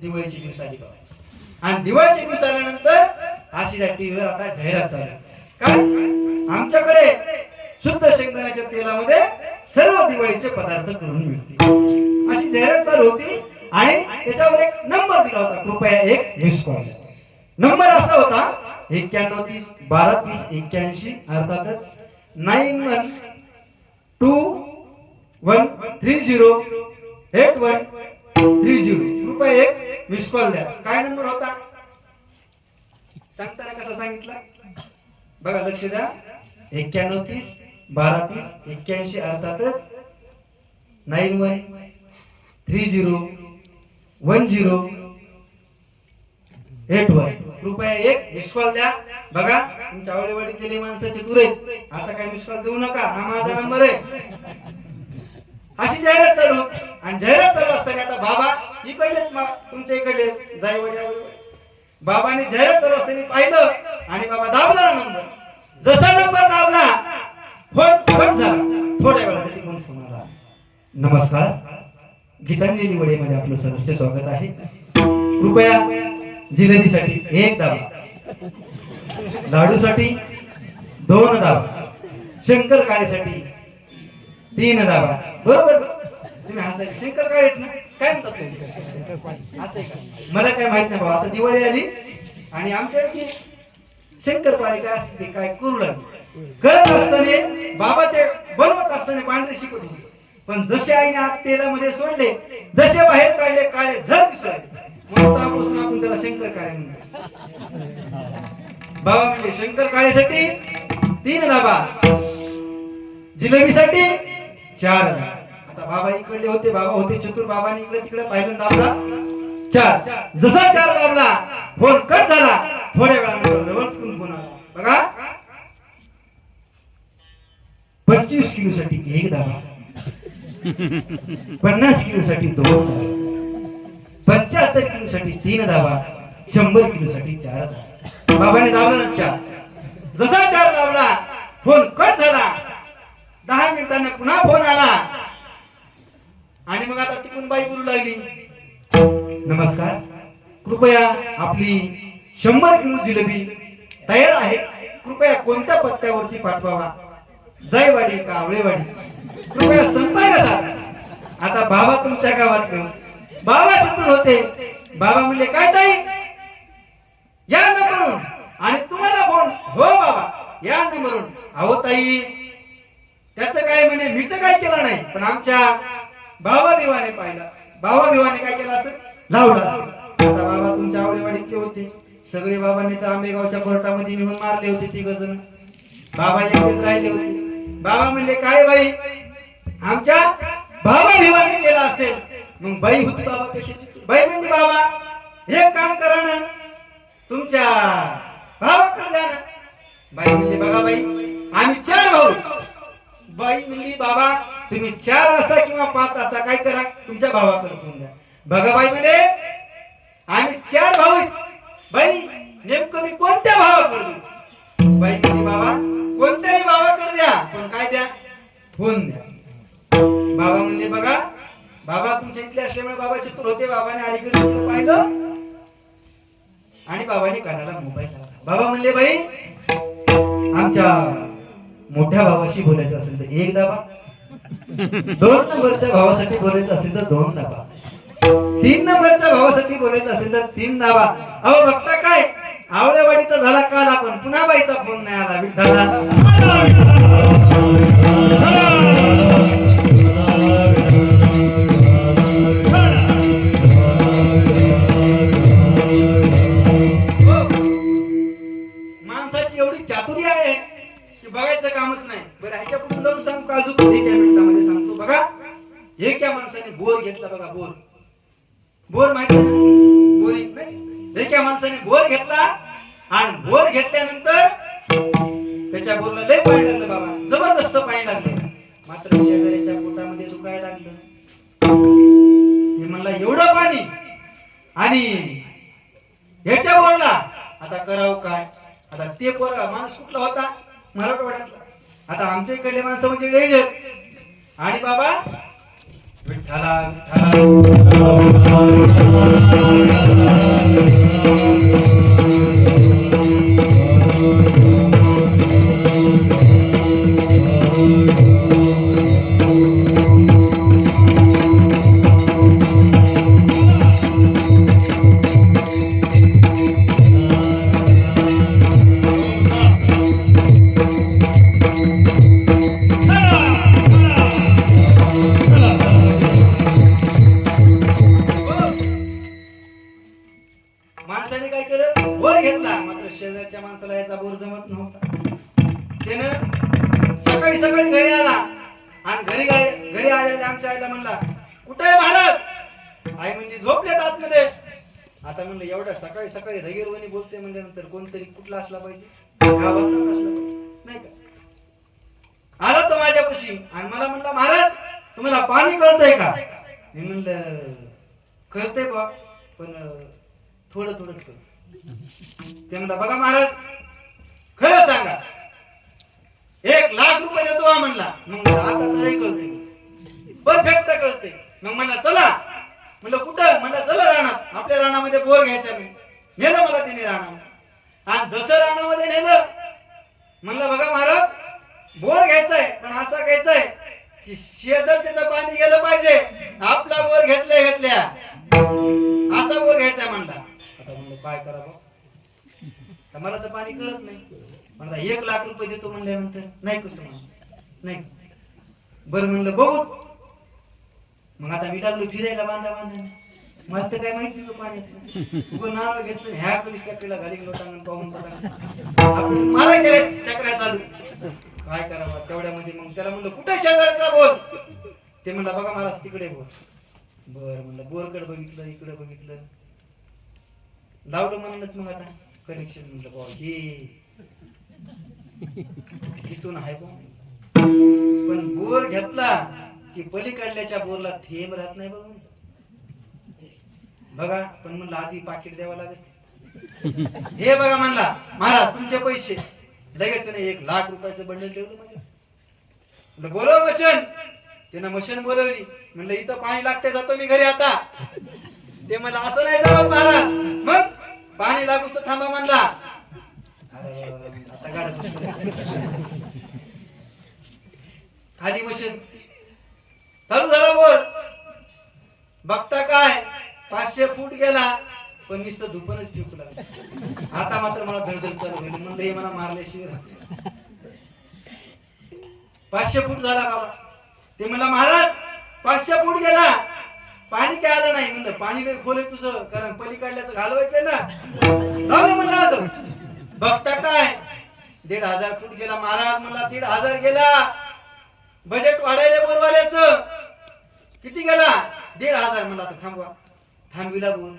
दिवाळीच्या दिवस आली आणि दिवाळीच्या दिवस आल्यानंतर अशी टीव्हीवर आता जाहिरात चालू काय? आमच्याकडे शुद्ध शेंगदाण्याच्या तेलामध्ये सर्व दिवाळीचे पदार्थ करून मिळतील. अशी जाहिरात चालू होती आणि त्याच्यावर एक नंबर दिला होता. कृपया एक मिस कॉल नंबर असा होता एक्क्याण्णव तीस बारा तीस एक्क्याऐंशी अर्थातच nine one two one three zero eight one three zero कृपया एक मिस कॉल द्या. काय नंबर होता? सांगताना कसा सांगितला? बघा लक्ष द्या. एक्क्याण्णव तीस बारा तीस एक्क्याऐंशी अर्थातच nine one three zero one zero eight one कृपया एक मिस कॉल द्या. बघा तुमच्या आवडीवाडीतले माणसाचे दूर आहेत. आता काय मिस कॉल देऊ नका. हा माझा नंबर आहे. अशी जाहिरात चालू आणि जाहिरात चालू असताना आता बाबा इकडलेच तुमच्या इकडले जाई वडील बाबाने जाहिरात चालू असताना पाहिलं आणि बाबा दाबला नंबर. जसा नंबर दाबला फोन कट झाला. थोड्या वेळाने तिकडून फोन आला. नमस्कार. गीतांजली वडेमध्ये आपलं सहर्ष स्वागत आहे. कृपया जिलेबीसाठी एक दाबा. लाडूसाठी दोन दाबा. शंकर काळेसाठी तीन दाबा. बरोबर? तुम्ही शंकर काळेच ना काय म्हणतात असं का? मला काय माहीत नाही बाबा आता दिवाळी आली आणि आमच्या इथे शंकर पाळी काय असते ते काय करू लागले. करत असताना बाबा ते बनवत असताना पांढरे शिकत होते. पण जसे आईने आत तेलामध्ये सोडले जसे बाहेर काढले काळे झर दिसू लागले. म्हणून आपण त्याला शंकर काळे म्हणतो. बाबा म्हणजे शंकर काळेसाठी तीन दाबा जिलेबीसाठी चार आता बाबा इकडले होते बाबा होते चतुर बाबाने इकडे तिकडे पाहिलं दाबला चार. जसा चार दाबला फोन कट झाला. थोड्या वेळाने फोन आला. बघा. पंचवीस किलो साठी एक दाबा. पन्नास किलो साठी दोन दाबा. पंच्याहत्तर किलो साठी तीन दाबा. शंभर किलो साठी चार दाबा. बाबाने दाबला ना चार. जसा चार दाबला फोन कट झाला. दहा मिनिटांना पुन्हा फोन आला. आणि मग आता तिकून बाई बोलू लागली. नमस्कार. कृपया आपली शंभर किलो जिलेबी तयार आहे. कृपया कोणत्या पत्त्यावरती पाठवावा? जयवाडी कावळेवाडी कृपया संपर्क साधा. आता बाबा तुमच्या गावात घेऊन बाबा चतुर होते. बाबा म्हणले काय ताई? या नंबरून आणि तुम्हाला फोन. हो बाबा या नंबरून अहो ताई त्याचं काय म्हणे मी तर काय केलं नाही. पण आमच्या भावाभिवाने पाहिलं. भावा काय केलं असं? लावलं असं. आता बाबा तुमच्या आवडेवाडीतले होते. सगळे बाबांनी तर आंबेगावच्या कोर्टामध्ये नेऊन मारले होते तिघ जण. बाबा एकटेच राहिले होते. बाबा म्हणले काय बाई? आमच्या भावा भिवाने केलं असेल. मग बाई होती बाबा कशी? बाई म्हणजे बाबा हे काम करा ना. तुमच्या भावाकडे जा ना. बाई म्हणली बघा बाई आम्ही चार भाऊ. बाई म्हणली बाबा तुम्ही चार असा किंवा पाच असा काय करा? तुमच्या भावाकडे घेऊन द्या बघा बाई म्हणे आम्ही चार भाऊ बाई नेमकं मी कोणत्या भावाकडे देऊ? बाई म्हणे बाबा कोणत्याही भावाकडे द्या पण काय द्या? फोन द्या. बाबा म्हणले बघा बाबा तुमच्या इथले असल्यामुळे बाबा चतुर होते बाबाने अलीकडे पाहिलं आणि बाबाने कानाला मोबाईल लावला. बाबा म्हणले बाई आमच्या मोठ्या भावाशी बोलायचं असेल तर एक दाबा. दोन नंबरच्या भावासाठी बोलायचं असेल तर दोन दाबा. तीन नंबरच्या भावासाठी बोलायचं असेल तर तीन दाबा. अहो बघता काय? आवळेवाडीचा झाला काल आपण. पुन्हा बाईचा फोन नाही आला. विठ्ठला एका माणसाने बोर घेतला बघा बोर. बोर माहिती आहे ना? बोरिंग नाही. एका माणसाने बोर घेतला आणि बोर घेतल्यानंतर त्याच्या बोरला लय पाणी लागलं बाबा. जबरदस्त पाणी लागलं. मात्र शेजाऱ्याच्या पोटामध्ये दुखायला लागलं. हे म्हणला एवढं पाणी. आणि ह्याच्या बोरला आता करावं काय? आता ते पोरगा माणूस कुठला होता? मराठवाड्यातला. आता आमच्या इकडले माणसं म्हणजे डेंजर. आणि बाबा विठ्ठला घरच्या माणसाला याचा बोर जमत नव्हता. त्यानं सकाळी सकाळी घरी आला. आणि घरी घरी आलेल्या आमच्या आईला म्हणला कुठे आहे महाराज आई म्हणजे झोपल्यात आतमध्ये. आता म्हणलं एवढ्या सकाळी सकाळी रगेरवणी बोलते म्हणल्यानंतर कोणतरी कुठला असला पाहिजे? गावातला असला नाही का? आला तो माझ्यापाशी आणि मला म्हणला महाराज तुम्हाला पाणी कळतंय का? मी म्हणलं कळतंय बा पण थोडं थोडंच कळत ते म्हणला बघा महाराज खरं सांगा. एक लाख रुपये देतो हा म्हणला. मग आता तरी कळते. परफेक्ट कळते. मग म्हणला चला. म्हणलं कुठं? म्हणलं चला रानात. आपल्या रानामध्ये बोर घ्यायचा मी. नेलं मला तिने राणा आणि जसं रानामध्ये नेलं म्हणलं बघा महाराज बोर घ्यायचाय पण असा घ्यायचाय की शेतात त्याचं पाणी गेलं पाहिजे. आपला बोर घेतल्या घेतल्या. असा बोर घ्यायचा म्हणला. काय करावं तर मला तर पाणी कळत नाही. म्हणला एक लाख रुपये देतो म्हणल्यानंतर नाही कसं म्हणलं नाही. बरं म्हणलं बघू. मग आता मी लागलो फिरायला बांधा बांधा. मला तर काय माहिती नव्हतं पाण्यात उगं नारळ घेतलं ह्या पोलीस कॅप्टनला घाली लोटांना पाहून आपण मला चक्रा चालू. काय करावं तेवढ्यामध्ये मग त्याला म्हणलं कुठे शेजारचा बोल ते म्हणला बघा महाराज तिकडे बोल बर म्हणलं बोरकडे बघितलं इकडे बघितलं. लावलं म्हणूनच मग आता कनेक्शन म्हणलं बा हे इथून आहे बा पण बोर घेतला की पलीकडल्याच्या बोरला थेंब राहत नाही बघ बघा पण म्हणलं आधी पाकिट द्यावं लागेल. हे बघा म्हणला महाराज तुमचे पैसे. लगेच त्याने एक लाख रुपयाचं बंडल ठेवलं म्हणजे बोलव मशन. त्यानं मशन बोलवली. म्हणलं इथं पाणी लागते जातो मी घरी आता. ते म्हणलं असं नाही जमत महाराज मग पाणी लागूस तर थांबा म्हणला. अरे आता गाडा खाली मशीन चालू झाला बोल बघता काय? पाचशे फूट गेला. पण नुसतं धुपनच फेकू लागलं. आता मात्र मला धडधड चालू होईल. म्हणलं हे मला मारल्याशिवाय पाचशे फूट झाला बाबा. ते म्हणला महाराज पाचशे फूट गेला. पाणी काय आलं नाही म्हणलं. पाणी काही खोल आहे तुझं. कारण पलीकडल्याचं घालवायचंय ना. जाऊ दे म्हणलं आज. बघता काय? दीड हजार फूट गेला महाराज म्हणला दीड हजार गेला. बजेट वाढायला बोरवाल्याच. किती गेला? दीड हजार म्हणला आता थांबवा. थांबविला बोल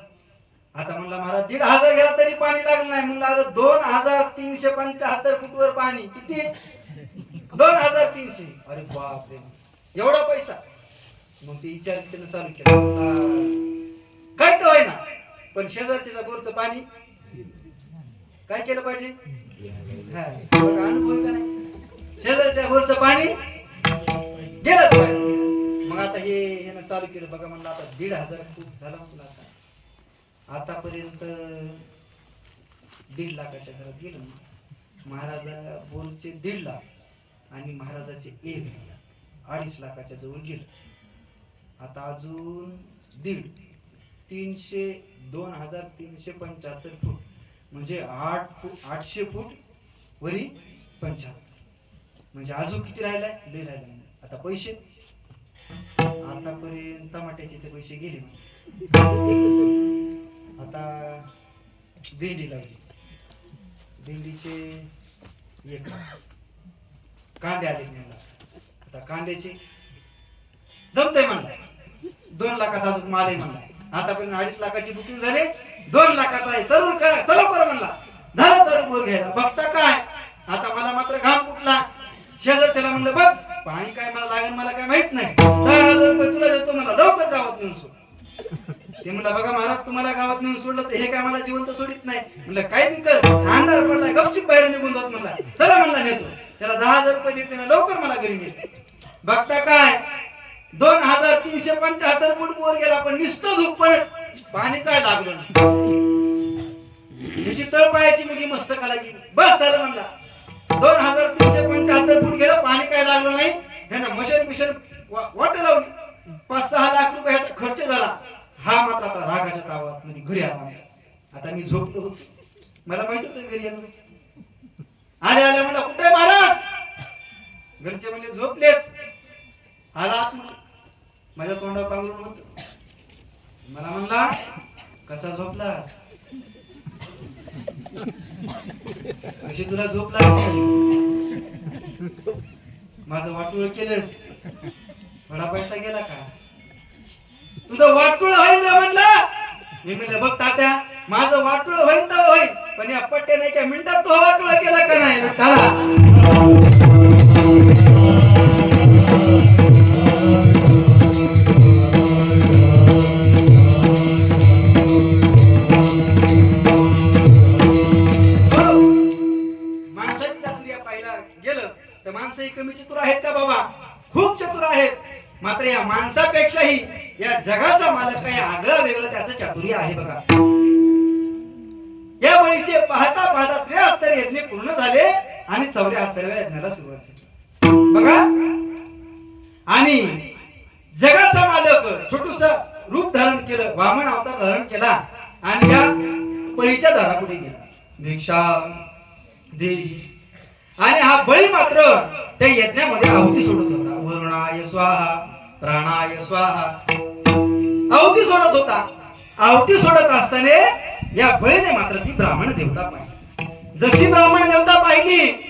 आता म्हणला महाराज दीड हजार गेला तरी पाणी लागलं नाही. म्हणलं अरे दोन हजार तीनशे पंच्याहत्तर फूटवर पाणी. किती? दोन हजार तीनशे. अरे बापरे. एवढा पैसा. मग ते विचार त्यानं चालू केला. काय तो आहे ना पण शेजारच्या बोरचं पाणी काय केलं पाहिजे? हा, बघा, अनुभव का नाही? शेजारच्या बोरचं पाणी गेलंच पाहिजे. मग आता हे ह्यानं चालू केलं. बघा म्हणलं आता दीड हजार खूप झाला म्हणलं आता. आतापर्यंत दीड लाखाच्या घरात गेलो ना महाराजा बोरचे दीड लाख आणि महाराजाचे एक लाख. अडीच लाखाच्या जवळ गेलो. आता अजून दीड. तीनशे दोन हजार तीनशे पंच्याहत्तर फूट. म्हणजे आठ फूट आठशे फूट वरी पंच्याहत्तर. म्हणजे अजून किती राहिलाय? लय राहिलाय. आता पैसे? आतापर्यंत टमाट्याचे ते पैसे गेले. आता भेंडी लागली भेंडीचे एक कांदे आले आता कांद्याचे. जमतंय म्हणलं दोन लाखाचा अजून माल आहे म्हणला. आतापर्यंत अडीच लाखाची बुकिंग झाली. दोन लाखाचा आहे. जरूर करा चला करा म्हणला. झालं जरूर बोर घ्यायला. बघता काय? आता मला मात्र घाम कुठला शेजार त्याला म्हणलं बघ पाणी काय मला लागेल मला काय माहीत नाही. दहा हजार रुपये तुला देतो मला लवकर गावात नेऊन सोड. ते म्हणला बघा महाराज तुम्हाला गावात नेऊन सोडलं तर हे काय मला जिवंत सोडित नाही. म्हणलं काय बी कर? अंधार पडलाय. गपचूप बाहेर निघून जात म्हणला. चला म्हणला नेतो. त्याला दहा हजार रुपये देते ना लवकर मला घरी नेते. बघता काय? दोन हजार तीनशे पंच्याहत्तर फूट वर गेला पण नुसतं पण पाणी काय लागलं नाही? तिची तळपायाची मुली मस्तकाला गेली. बस झालं म्हणला. दोन हजार तीनशे पंच्याहत्तर फूट गेलं पाणी काय लागलं नाही? ह्यानं मशन मिशन वाट लावली. पाच सहा लाख रुपयाचा खर्च झाला. हा मात्र आता रागाच्या तावात म्हणजे घरी आला आता मी झोपलो होतो. मला माहीत होत घरी येणार आले आले म्हणला कुठे महाराज? घरचे म्हणजे झोपलेत. आला आतमध्ये माझ्या तोंडावर पांघरून म्हणतो मला म्हणला कसा झोपलास? कशी तुला झोप लागली माझं वाटोळ केलंस. थोडा पैसा गेला का? तुझं वाटोळ होईल रे म्हणलं. मी म्हणलं बघ तात्या. माझं वाटोळ होईल तर होईल पण या पट्टे नाही का मिनिटात तो वाटोळ केला का नाही? तुम्ही चतुर आहेत का बाबा? खूप चतुर आहेत. मात्र या माणसापेक्षाही या जगाचा मालक काही आगळा वेगळं त्याचं चातुर्य आहे बघा. या बळीचे पाहता पाहता त्र्याहत्तर यज्ञ पूर्ण झाले आणि चौऱ्याहत्तरव्या यज्ञाला सुरुवात झाली. बघा. आणि जगाचा मालक छोटूस रूप धारण केलं वामन अवतार धारण केला आणि या बळीच्या दारापुढे गेला. भिक्षा दे आणि हा बळी मात्र त्या यज्ञामध्ये आहुती सोडत होता. वर्णाय स्वाहा प्राणाय स्वाहा. आहुती सोडत होता. आहुती सोडत असताना या बळीने मात्र ती ब्राह्मण देवता पाहिली. जशी ब्राह्मण देवता पाहिली